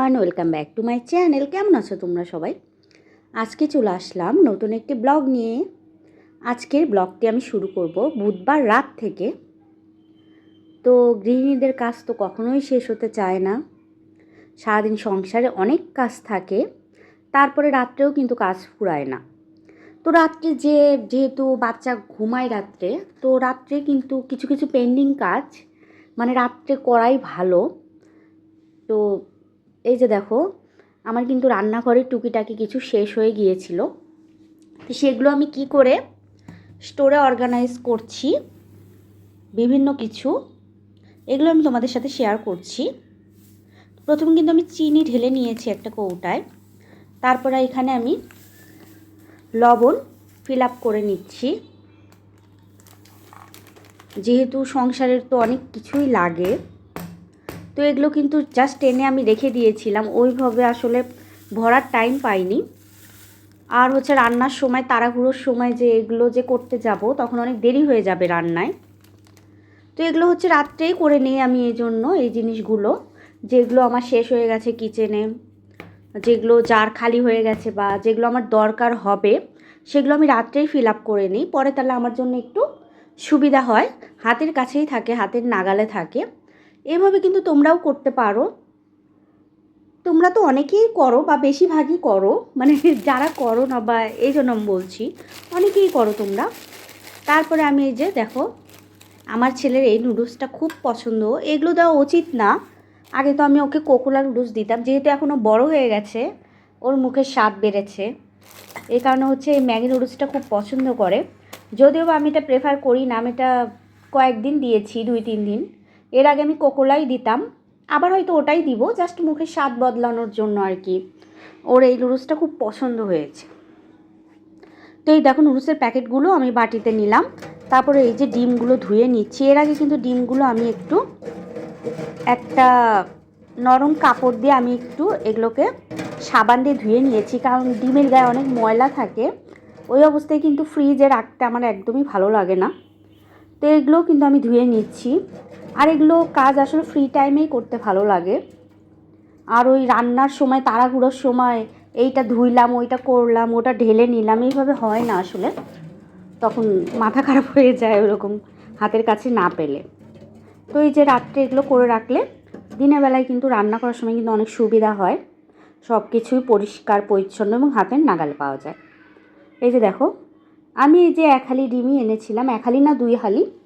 Everyone welcome back to my channel কেমন আছো তোমরা সবাই? আজকে চলে আসলাম নতুন একটি ব্লগ নিয়ে। আজকের ব্লগটি আমি শুরু করব বুধবার রাত থেকে। তো গৃহিণীদের কাজ তো কখনোই শেষ হতে চায় না। সারাদিন সংসারে অনেক কাজ থাকে, তারপরে রাত্রেও কিন্তু কাজ ফুরায় না। তো রাত্রে যে, যেহেতু বাচ্চা ঘুমায় রাত্রে, তো রাত্রে কিন্তু কিছু কিছু পেন্ডিং কাজ মানে রাত্রে করাই ভালো। তো এই যে দেখো, আমার কিন্তু রান্নাঘরের টুকিটাকি কিছু শেষ হয়ে গিয়েছিল। তো সেগুলো আমি কি করে স্টোরে অর্গানাইজ করছি, বিভিন্ন কিছু, এগুলো আমি তোমাদের সাথে শেয়ার করছি। প্রথমে কিন্তু আমি চিনি ঢেলে নিয়েছি একটা কৌটায়। তারপরে এখানে আমি লবণ ফিল আপ করে নিচ্ছি। যেহেতু সংসারের তো অনেক কিছুই লাগে তো এগুলো কিন্তু জাস্ট টেনে আমি রেখে দিয়েছিলাম। ওইভাবে আসলে ভরার টাইম পাইনি। আর হচ্ছে রান্নার সময়, তাড়াহুড়োর সময় যে এগুলো যে করতে যাব, তখন অনেক দেরি হয়ে যাবে রান্নায়। তো এগুলো হচ্ছে রাত্রেই করে নিই আমি এই জন্য এই জিনিসগুলো। যেগুলো আমার শেষ হয়ে গেছে কিচেনে যেগুলো জার খালি হয়ে গেছে বা যেগুলো আমার দরকার হবে, সেগুলো আমি রাত্রেই ফিল আপ করে নিই। পরে তাহলে আমার জন্য একটু সুবিধা হয়। হাতের কাছেই থাকে, হাতের নাগালে থাকে। এভাবে কিন্তু তোমরাও করতে পারো। তোমরা তো অনেকেই করো বা বেশিরভাগই করো মানে যারা করো না বা এই জন্য আমি বলছি, অনেকেই করো তোমরা। তারপরে আমি এই যে দেখো, আমার ছেলের এই নুডলসটা খুব পছন্দ। এগুলো দেওয়া উচিত না। আগে তো আমি ওকে কোকোলা নুডলস দিতাম, যেহেতু এখনও বড় হয়ে গেছে, ওর মুখে স্বাদ বেড়েছে। এই কারণে হচ্ছে এই ম্যাগি নুডলসটা খুব পছন্দ করে। যদিও বা আমি এটা প্রেফার করি না, আমি এটা কয়েকদিন দিয়েছি, দুই, তিন দিন। এর আগে আমি কোকোলাই দিতাম, আবার হয়তো ওটাই দিব জাস্ট মুখে স্বাদ বদলানোর জন্য আর কি। ওর এই নুডলসটা খুব পছন্দ হয়েছে। তো এই দেখো নুডলসের প্যাকেটগুলো আমি বাটিতে নিলাম, তারপরে এই যে ডিমগুলো ধুয়ে নিচ্ছি। এর আগে কিন্তু ডিমগুলো আমি একটু, একটা নরম কাপড় দিয়ে আমি একটু এগুলোকে সাবান দিয়ে ধুয়ে নিয়েছি, কারণ ডিমের গায়ে অনেক ময়লা থাকে। ওই অবস্থায় কিন্তু ফ্রিজে রাখতে আমার একদমই ভালো লাগে না। তো এগুলোও কিন্তু আমি ধুয়ে নিচ্ছি। আর এগুলো কাজ আসলে ফ্রি টাইমেই করতে ভালো লাগে। আর ওই রান্নার সময়, তাড়াহুড়োর সময় এইটা ধুইলাম, ওইটা করলাম, ওটা ঢেলে নিলাম, এইভাবে হয় না আসলে। তখন মাথা খারাপ হয়ে যায় ওরকম, হাতের কাছে না পেলে। তো এই যে রাত্রে এগুলো করে রাখলে, দিনের বেলায় কিন্তু রান্না করার সময় কিন্তু অনেক সুবিধা হয়। সব কিছুই পরিষ্কার, পরিচ্ছন্ন এবং হাতের নাগালে পাওয়া যায়। এই যে দেখো, আমি এই যে এক হালি ডিমই এনেছিলাম, এক হালি না দুই হালি।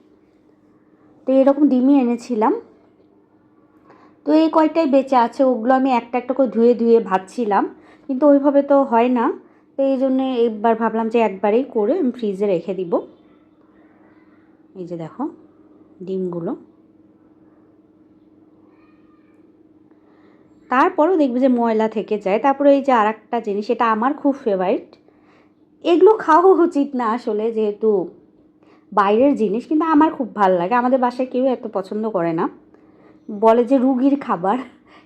তো এরকম ডিমই এনেছিলাম। তো এই কয়টাই বেঁচে আছে, ওগুলো আমি একটা একটা করে ধুয়ে ধুয়ে ভাজছিলাম, কিন্তু ওইভাবে তো হয় না। তো এই জন্য একবার ভাবলাম যে একবারেই করে আমি ফ্রিজে রেখে দিব। এই যে দেখো, ডিমগুলো। তারপরও দেখবে যে ময়লা থেকে যায়। তারপরে এই যে আর একটা জিনিস, এটা আমার খুব ফেভারিট এগুলো খাওয়া উচিত না আসলে, যেহেতু বাইরের জিনিস কিন্তু আমার খুব ভালো লাগে। আমাদের বাসায় কেউ এত পছন্দ করে না। বলে যে রুগীর খাবার।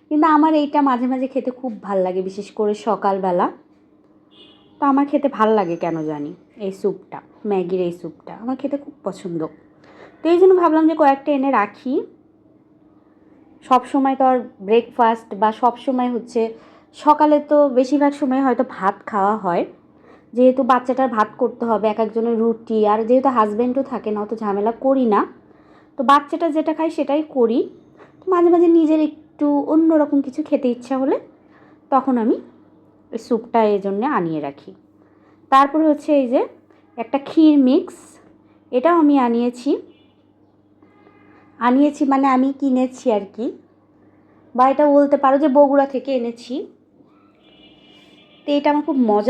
কিন্তু আমার এইটা মাঝে মাঝে খেতে খুব ভালো লাগে, বিশেষ করে সকালবেলা। তো আমার খেতে ভালো লাগে কেন জানি? এই স্যুপটা, ম্যাগির এই স্যুপটা আমার খেতে খুব পছন্দ। তো এই জন্য ভাবলাম যে কয়েকটা এনে রাখি। সব সময় তো আর ব্রেকফাস্ট বা সব সময় হচ্ছে সকালে তো বেশিরভাগ সময় হয়তো ভাত খাওয়া হয়। যেহেতু বাচ্চাটার ভাত করতে হবে, এক একজনের রুটি, আর যেহেতু হাজব্যান্ডও থাকে না অত ঝামেলা করি না। তো বাচ্চাটা যেটা খাই সেটাই করি। তো মাঝে মাঝে নিজের একটু অন্যরকম কিছু খেতে ইচ্ছা হলে তখন আমি ওই স্যুপটা এই জন্যে আনিয়ে রাখি। তারপরে হচ্ছে এই যে একটা ক্ষীর মিক্স এটাও আমি আনিয়েছি। আনিয়েছি মানে আমি কিনেছি আর কি। বা এটা বলতে পারো যে বগুড়া থেকে এনেছি। তো এটা আমার খুব মজা